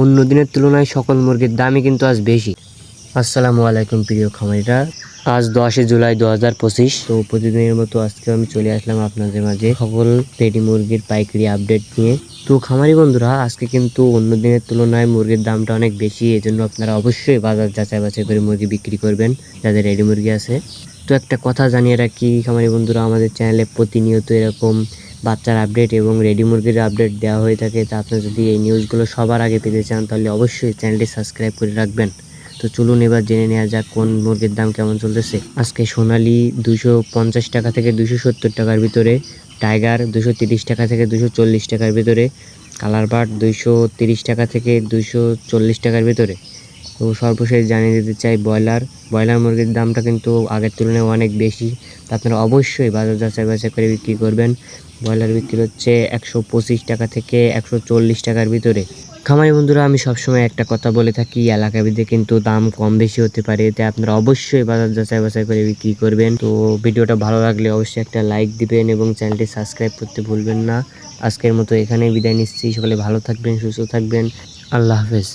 অন্য দিনের তুলনায় সকল মুরগির দামই কিন্তু আজ বেশি। আসসালামু আলাইকুম প্রিয় খামারিরা। আজ দশই জুলাই দু হাজার পঁচিশ, তো প্রতিদিনের মতো আজকে আমি চলে আসলাম আপনাদের মাঝে সকল রেডি মুরগির পাইকারি আপডেট নিয়ে। তো খামারি বন্ধুরা, আজকে কিন্তু অন্য দিনের তুলনায় মুরগির দামটা অনেক বেশি, এজন্য আপনারা অবশ্যই বাজার যাচাই বাছাই করে মুরগি বিক্রি করবেন, যাদের রেডি মুরগি আছে। তো একটা কথা জানিয়ে রাখি খামারি বন্ধুরা, আমাদের চ্যানেলে প্রতিনিয়ত এরকম বাচ্চার আপডেট এবং রেডি মুরগির আপডেট দেওয়া হয়ে থাকে, তা আপনি যদি এই নিউজগুলো সবার আগে পেতে চান, তাহলে অবশ্যই চ্যানেলটি সাবস্ক্রাইব করে রাখবেন। তো চলুন এবার জেনে নেওয়া যাক কোন মুরগির দাম কেমন চলতেছে। আজকে সোনালি দুশো পঞ্চাশ টাকা থেকে দুশো সত্তর টাকার ভিতরে টাইগার দুশো তিরিশ টাকা থেকে দুশো চল্লিশ টাকার ভিতরে কালার বার্ড দুইশো তিরিশ টাকা থেকে দুইশো চল্লিশ টাকার ভিতরে। তো সর্বশেষ জানিয়ে দিতে চাই, ব্রয়লার ব্রয়লার মুরগির দামটা কিন্তু আগের তুলনায় অনেক বেশি। তা আপনারা অবশ্যই বাজার যাচাই বাছাই করে বিক্রি করবেন। ব্রয়লার বিক্রি হচ্ছে একশো পঁচিশ টাকা থেকে একশো চল্লিশ টাকার ভিতরে। খামারি বন্ধুরা, আমি সবসময় একটা কথা বলে থাকি এলাকা ভিত্তিক কিন্তু দাম কম বেশি হতে পারে, তাই আপনারা অবশ্যই বাজার যাচাই বাছাই করে বিক্রি করবেন। তো ভিডিওটা ভালো লাগলে অবশ্যই একটা লাইক দিবেন এবং চ্যানেলটি সাবস্ক্রাইব করতে ভুলবেন না। আজকের মতো এখানেই বিদায় নিচ্ছি। সকলে ভালো থাকবেন, সুস্থ থাকবেন। আল্লাহ হাফেজ।